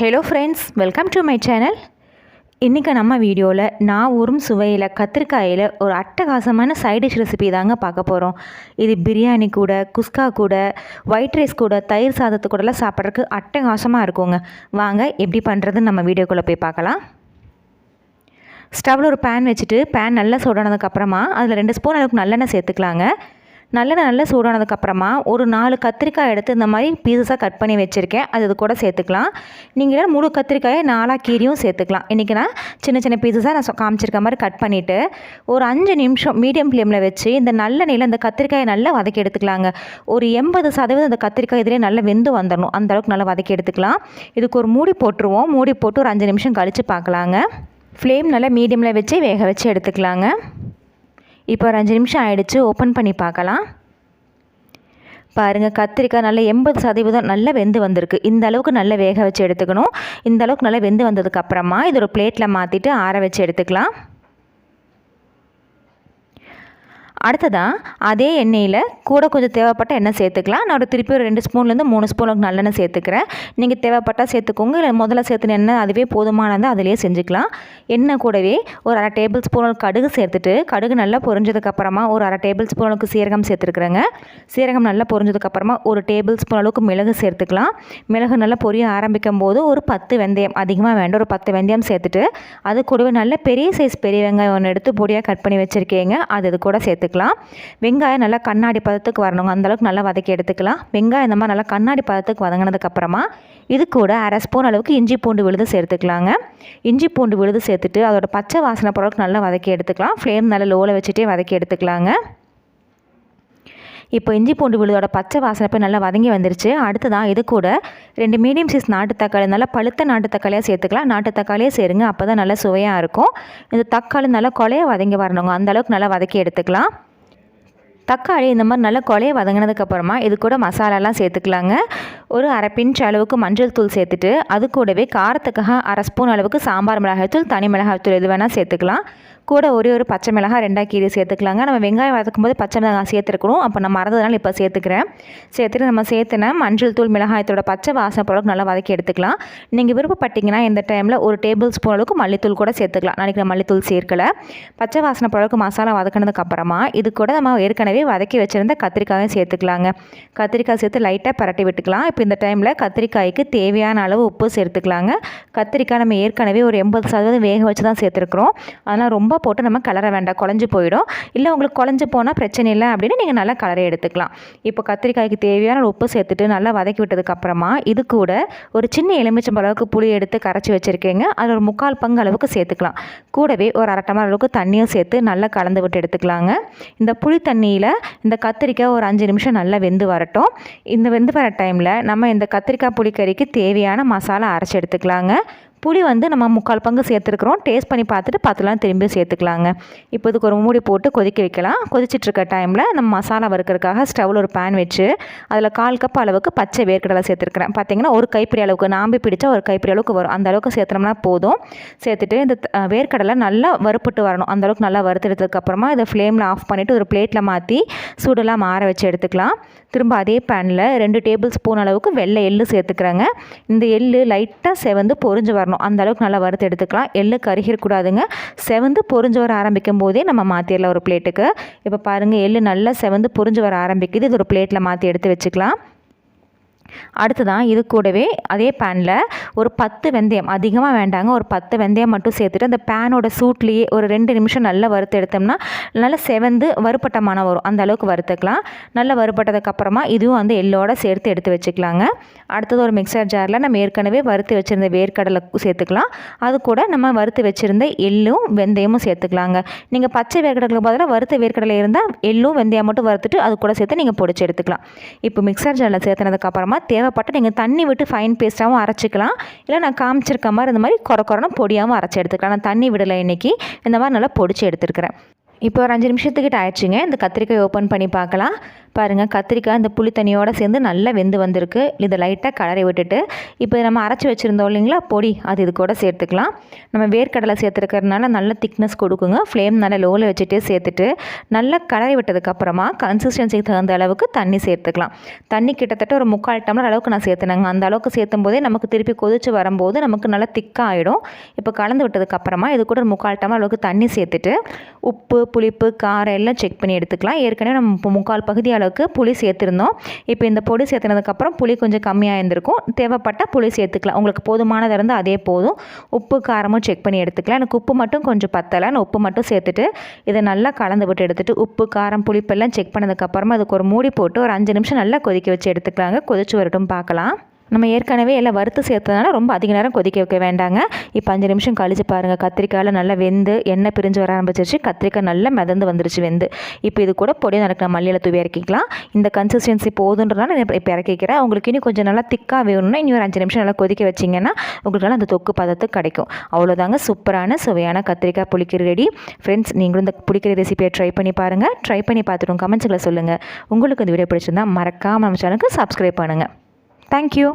Hello friends welcome to my channel இன்றைக்கி நம்ம வீடியோவில் நான் ஊரும் சுவையில் கத்திரிக்காயில் ஒரு அட்டகாசமான சைட் டிஷ் ரெசிபி தாங்க பார்க்க போகிறோம் இது பிரியாணி கூட குஸ்கா கூட ஒயிட் ரைஸ் கூட தயிர் சாதத்து கூடலாம் சாப்பிட்றதுக்கு அட்டகாசமாக இருக்குங்க. வாங்க எப்படி பண்ணுறதுன்னு நம்ம வீடியோக்குள்ளே போய் பார்க்கலாம். ஸ்டவ்வில் ஒரு பேன் வச்சுட்டு பேன் நல்லா சுடனதுக்கப்புறமா அதில் ரெண்டு ஸ்பூன் அளவுக்கு நல்லெண்ணெய் சேர்த்துக்கலாங்க. நல்லெண்ணெய் நல்லா சூடானதுக்கப்புறமா ஒரு நாலு கத்திரிக்காய் எடுத்து இந்த மாதிரி பீசஸாக கட் பண்ணி வச்சுருக்கேன். அது இது கூட சேர்த்துக்கலாம். நீங்கள் முழு கத்திரிக்காயை நாலாக கீரியும் சேர்த்துக்கலாம். இன்றைக்கி நான் சின்ன சின்ன பீசஸாக நான் சொ- காமிச்சிருக்க மாதிரி கட் பண்ணிவிட்டு ஒரு அஞ்சு நிமிஷம் மீடியம் ஃப்ளேமில் வச்சு இந்த நல்லெண்ணெயில் இந்த கத்திரிக்காயை நல்லா வதக்கி எடுத்துக்கலாங்க. ஒரு எண்பது சதவீதம் இந்த கத்திரிக்காய் இதிலே நல்லா வெந்து வந்துடணும் அந்த அளவுக்கு நல்லா வதக்கி எடுத்துக்கலாம். இதுக்கு ஒரு மூடி போட்டுருவோம். மூடி போட்டு ஒரு அஞ்சு நிமிஷம் கழித்து பார்க்கலாங்க. ஃப்ளேம் நல்லா மீடியமில் வச்சு வேக வச்சு எடுத்துக்கலாங்க. இப்போ ஒரு அஞ்சு நிமிஷம் ஆயிடுச்சு ஓப்பன் பண்ணி பார்க்கலாம். பாருங்கள் கத்திரிக்காய் நல்லா எண்பது சதவீதம் நல்லா வெந்து வந்திருக்கு. இந்த அளவுக்கு நல்லா வேக வச்சு எடுத்துக்கணும். இந்த அளவுக்கு நல்லா வெந்து வந்ததுக்கப்புறமா இது ஒரு பிளேட்டில் மாற்றிட்டு ஆற வச்சு எடுத்துக்கலாம். அடுத்ததாக அதே எண்ணெயில் கூட கொஞ்சம் தேவைப்பட்ட எண்ணெய் சேர்த்துக்கலாம். நான் ஒரு திருப்பி ஒரு ரெண்டு ஸ்பூன்லேருந்து மூணு ஸ்பூனுக்கு நல்லெண்ணெய் சேர்த்துக்கிறேன். நீங்கள் தேவைப்பட்டால் சேர்த்துக்கோங்க. இல்லை முதல்ல சேர்த்துன எண்ணெய் அதுவே போதுமானது அதிலே செஞ்சுக்கலாம். எண்ணெய் கூடவே ஒரு அரை டேபிள் ஸ்பூன் கடுகு சேர்த்துட்டு கடுகு நல்லா பொரிஞ்சதுக்கப்புறமா ஒரு அரை டேபிள் ஸ்பூனுக்கு அளவுக்கு சீரகம் சேர்த்துருக்குறேங்க. சீரகம் நல்லா பொரிஞ்சதுக்கப்புறமா ஒரு டேபிள் ஸ்பூன் அளவுக்கு மிளகு சேர்த்துக்கலாம். மிளகு நல்லா பொரிய ஆரம்பிக்கும் போது ஒரு பத்து வெந்தயம் அதிகமாக வேண்டாம். ஒரு பத்து வெந்தயம் சேர்த்துட்டு அது கூடவே நல்ல பெரிய சைஸ் பெரிய வெங்காயம் ஒன்று எடுத்து பொடியாக கட் பண்ணி வச்சுருக்கேங்க. அது இது கூட சேர்த்துக்கலாம். வெங்காயம் நல்லா கண்ணாடி பதத்துக்கு வரணுங்க. அந்தளவுக்கு நல்லா வதக்கி எடுத்துக்கலாம். வெங்காயம் இந்த மாதிரி நல்லா கண்ணாடி பதத்துக்கு வதங்கினதுக்கப்புறமா இது கூட அரை ஸ்பூன் அளவுக்கு இஞ்சி பூண்டு விழுது சேர்த்துக்கலாங்க. இஞ்சி பூண்டு விழுது சேர்த்துட்டு அதோட பச்சை வாசனை பொருளுக்கு நல்லா வதக்கி எடுத்துக்கலாம். ஃப்ளேம் நல்லா லோவில் வச்சுட்டே வதக்கி எடுத்துக்கலாங்க. இப்போ இஞ்சி பூண்டு விழுதோட பச்சை வாசனை போய் நல்லா வதங்கி வந்துருச்சு. அடுத்ததான் இது கூட ரெண்டு மீடியம் சைஸ் நாட்டு தக்காளி நல்லா பழுத்த நாட்டு தக்காளியாக சேர்த்துக்கலாம். நாட்டு தக்காளியே சேருங்க அப்போ தான் நல்லா சுவையாக இருக்கும். இந்த தக்காளி நல்லா கொலையாக வதங்கி வரணுங்க அந்த அளவுக்கு நல்லா வதக்கி எடுத்துக்கலாம். தக்காளி இந்த மாதிரி நல்லா கொலையை வதங்கினதுக்கப்புறமா இது கூட மசாலாலாம் சேர்த்துக்கலாங்க. ஒரு அரை பிஞ்ச் அளவுக்கு மஞ்சள் தூள் சேர்த்துட்டு அது கூடவே காரத்துக்காக அரை ஸ்பூன் அளவுக்கு சாம்பார் மிளகாய்த்தூள் தனி மிளகாய்த்தூள் எது வேணால் சேர்த்துக்கலாம். கூட ஒரே ஒரு பச்சை மிளகாய் ரெண்டாக கீரை சேர்த்துக்கலாங்க. நம்ம வெங்காயம் வதக்கும் போது பச்சை மிளகாய் சேர்த்துருக்கணும். அப்போ நான் மறந்ததுனால இப்போ சேர்த்துக்கிறேன். சேர்த்துட்டு நம்ம சேர்த்துனா மஞ்சள் தூள் மிளகாயத்தோட பச்சை வாசனை பொருளுக்கு நல்லா வதக்கி எடுத்துக்கலாம். நீங்கள் விருப்பப்பட்டீங்கன்னா இந்த டைமில் ஒரு டேபிள் ஸ்பூன் அளவுக்கு மல்லித்தூள் கூட சேர்த்துக்கலாம். நாளைக்கு நான் மல்லித்தூள் சேர்க்கல. பச்சை வாசனை போல மசாலா வதக்கினதுக்கு அப்புறமா இது கூட நம்ம ஏற்கனவே வதக்கி வச்சுருந்த கத்திரிக்காயும் சேர்த்துக்கலாங்க. கத்திரிக்காய் சேர்த்து லைட்டாக பரட்டி விட்டுக்கலாம். இப்போ இந்த டைமில் கத்திரிக்காய்க்கு தேவையான அளவு உப்பு சேர்த்துக்கலாங்க. கத்திரிக்காய் நம்ம ஏற்கனவே ஒரு எண்பது சதவீதம் வேக வச்சு தான் சேர்த்துருக்குறோம். அதனால் ரொம்ப போட்டு நம்ம கலர வேண்டாம் குழஞ்சி போயிடும். இல்லை உங்களுக்கு குழஞ்சி போனால் பிரச்சனை இல்லை அப்படின்னு நீங்கள் நல்லா கலரை எடுத்துக்கலாம். இப்போ கத்திரிக்காய்க்கு தேவையான உப்பு சேர்த்துட்டு நல்லா வதக்கி விட்டதுக்கப்புறமா இது கூட ஒரு சின்ன எலுமிச்சம் அளவுக்கு புளி எடுத்து கரைச்சி வச்சுருக்கீங்க. அதில் ஒரு முக்கால் பங்கு அளவுக்கு சேர்த்துக்கலாம். கூடவே ஒரு அரை டம்ளர் அளவுக்கு தண்ணியும் சேர்த்து நல்லா கலந்து விட்டு எடுத்துக்கலாங்க. இந்த புளி தண்ணியில் இந்த கத்திரிக்காய் ஒரு அஞ்சு நிமிஷம் நல்லா வெந்து வரட்டும். இந்த வெந்து வர டைமில் நம்ம இந்த கத்திரிக்காய் புளிக்கறிக்கு தேவையான மசாலா அரைச்சி எடுத்துக்கலாங்க. புளி வந்து நம்ம முக்கால் பங்கு சேர்த்துருக்குறோம். டேஸ்ட் பண்ணி பார்த்துட்டு பார்த்துலாம் திரும்பி சேர்த்துக்கலாங்க. இப்போ இதுக்கு ஒரு மூடி போட்டு கொதிக்க வைக்கலாம். கொதிச்சிட்ருக்க டைமில் நம்ம மசாலா வறுக்கிறதுக்காக ஸ்டவ்வில் ஒரு பேன் வச்சு அதில் கால் கப் அளவுக்கு பச்சை வேர்க்கடலை சேர்த்துருக்குறேன். பார்த்தீங்கன்னா ஒரு கைப்பிடி அளவுக்கு நாம்பி பிடிச்சா ஒரு கைப்பிடி அளவுக்கு வரும். அந்த அளவுக்கு சேர்த்துனோம்னா போதும். சேர்த்துட்டு இந்த வேர்க்கடலை நல்லா வறுப்புட்டு வரணும். அந்தளவுக்கு நல்லா வறுத்தெடுத்ததுக்கப்புறமா இதை ஃப்ளேமில் ஆஃப் பண்ணிவிட்டு ஒரு பிளேட்டில் மாற்றி சூடெல்லாம் மாற வச்சு எடுத்துக்கலாம். திரும்ப அதே பேனில் ரெண்டு டேபிள் ஸ்பூன் அளவுக்கு வெள்ளை எள்ளு சேர்த்துக்கிறேங்க. இந்த எள்ளு லைட்டாக செவந்து பொரிஞ்சு வரணும். அந்த அளவுக்கு நல்லா வறுத்து எடுத்துக்கலாம். எள்ளு கருகிடக்கூடாதுங்க செவந்து பொரிஞ்சு வர ஆரம்பிக்கும் போதே நம்ம மாற்றிடலாம் ஒரு பிளேட்டுக்கு இப்போ பாருங்கள் எள்ளு நல்லா செவந்து பொறிஞ்சு வர ஆரம்பிக்குது. இது ஒரு பிளேட்டில் மாற்றி எடுத்து வச்சுக்கலாம். அடுத்ததான் இது கூடவே அதே பேனில் ஒரு பத்து வெந்தயம் அதிகமாக வேண்டாங்க. ஒரு பத்து வெந்தயம் மட்டும் சேர்த்துட்டு அந்த பேனோட சூட்லேயே ஒரு ரெண்டு நிமிஷம் நல்லா வறுத்து எடுத்தோம்னா நல்லா செவந்து வறுப்பட்ட மனம் வரும். அந்த அளவுக்கு வறுத்துக்கலாம். நல்லா வறுப்பட்டதுக்கப்புறமா இதுவும் வந்து எள்ளோட சேர்த்து எடுத்து வச்சுக்கலாங்க. அடுத்தது ஒரு மிக்சர் ஜாரில் நம்ம ஏற்கனவே வறுத்து வச்சுருந்த வேர்க்கடலை சேர்த்துக்கலாம். அது கூட நம்ம வறுத்து வச்சுருந்த எள்ளும் வெந்தயமும் சேர்த்துக்கலாங்க. நீங்கள் பச்சை வேர்க்கடலுக்கு பதிலாக வறுத்த வேர்க்கடலை இருந்தால் எள்ளும் வெந்தயம் மட்டும் வறுத்துட்டு அது கூட சேர்த்து நீங்கள் பொடிச்சு எடுத்துக்கலாம். இப்போ மிக்சர் ஜாரில் சேர்த்துனதுக்கப்புறமா தேவைப்பட்டால் நீங்கள் தண்ணி விட்டு ஃபைன் பேஸ்ட்டாகவும் அரைச்சிக்கலாம். இல்லை நான் காமிச்சிருக்க மாதிரி இந்த மாதிரி குறை குறைனா பொடியாகவும் அரைச்சி எடுத்துக்கலாம். நான் தண்ணி விடலை இன்னைக்கு. இந்த மாதிரி நல்லா பொடிச்சு எடுத்துருக்கிறேன். இப்போ ஒரு அஞ்சு நிமிஷத்துக்கிட்ட ஆயிடுச்சுங்க. இந்த கத்திரிக்காய் ஓப்பன் பண்ணி பார்க்கலாம். பாருங்கள் கத்திரிக்காய் இந்த புளி தண்ணியோடு சேர்ந்து நல்லா வெந்து வந்திருக்கு. இதை லைட்டாக கலரை விட்டுட்டு இப்போ நம்ம அரைச்சி வச்சுருந்தோம் இல்லைங்களா? பொடி அது இது கூட சேர்த்துக்கலாம். நம்ம வேர்க்கடலை சேர்த்துருக்கறதுனால நல்ல திக்னஸ் கொடுக்குங்க. ஃப்ளேம் நல்லா லோவில் வச்சுட்டு சேர்த்துட்டு நல்லா கலரை விட்டதுக்கப்புறமா கன்சிஸ்டன்சிக்கு தகுந்த அளவுக்கு தண்ணி சேர்த்துக்கலாம். தண்ணி கிட்டத்தட்ட ஒரு முக்கால் டம்ளர் அளவுக்கு நான் சேர்த்துனேங்க. அந்த அளவுக்கு சேர்த்தும் போதே நமக்கு திருப்பி கொதிச்சு வரும்போது நமக்கு நல்லா திக்காக ஆகிடும் இப்போ கலந்து விட்டதுக்கப்புறமா இது கூட ஒரு முக்கால் டம்ளர் அளவுக்கு தண்ணி சேர்த்துட்டு உப்பு புளிப்பு காரம் எல்லாம் செக் பண்ணி எடுத்துக்கலாம். ஏற்கனவே நம்ம முக்கால் பகுதி அளவுக்கு புளி சேர்த்துருந்தோம். இப்போ இந்த பொடி சேர்த்துனதுக்கப்புறம் புளி கொஞ்சம் கம்மியாக இருந்திருக்கும். தேவைப்பட்டால் புளி சேர்த்துக்கலாம். உங்களுக்கு போதுமானதாக இருந்தால் அதே போதும். உப்பு காரமும் செக் பண்ணி எடுத்துக்கலாம். எனக்கு உப்பு மட்டும் கொஞ்சம் பத்தலை. நான் உப்பு மட்டும் சேர்த்துட்டு இதை நல்லா கலந்து விட்டு எடுத்துகிட்டு உப்பு காரம் புளிப்பெல்லாம் செக் பண்ணதுக்கப்புறமா அதுக்கு ஒரு மூடி போட்டு ஒரு அஞ்சு நிமிஷம் நல்லா கொதிக்க வச்சு எடுத்துக்கலாங்க. கொதிச்சு வரட்டும் பார்க்கலாம். நம்ம ஏற்கனவே எல்லாம் வறுத்து சேர்த்ததுனால ரொம்ப அதிக நேரம் கொதிக்க வைக்க வேண்டாங்க. இப்போ அஞ்சு நிமிஷம் கழிச்சு பாருங்கள் கத்திரிக்காயில் நல்லா வெந்து எண்ணெய் பிரிஞ்சு வர ஆரம்பிச்சிருச்சு. கத்திரிக்காய் நல்லா மிதந்து வந்துருச்சு வெந்து. இப்போ இது கூட பொடி நடக்கிற மல்லியில் தூவி இறக்கிக்கலாம். இந்த கன்சிஸ்டன்சி போதுன்றதுனால நான் இப்போ இறக்கிக்கிறேன். உங்களுக்கு இன்னும் கொஞ்சம் நல்லா திக்காக வேணும்னா இனி ஒரு அஞ்சு நிமிஷம் நல்லா கொதிக்க வச்சிங்கன்னா உங்களுக்கு நல்லா அந்த தொக்கு பதத்துக்கு கிடைக்கும். அவ்வளோதாங்க சூப்பரான சுவையான கத்திரிக்காய் புளிக்கறி ரெடி. ஃப்ரெண்ட்ஸ் நீங்களும் இந்த புளிக்கறி ரெசிபியை ட்ரை பண்ணி பாருங்கள் ட்ரை பண்ணி பார்த்துட்டு கமெண்ட்ஸில் சொல்லுங்கள் உங்களுக்கு இந்த வீடியோ பிடிச்சிருந்தா மறக்காமல் நம்ம சேனலுக்கு சப்ஸ்கிரைப் பண்ணுங்கள் ಥ್ಯಾಂಕ್ ಯು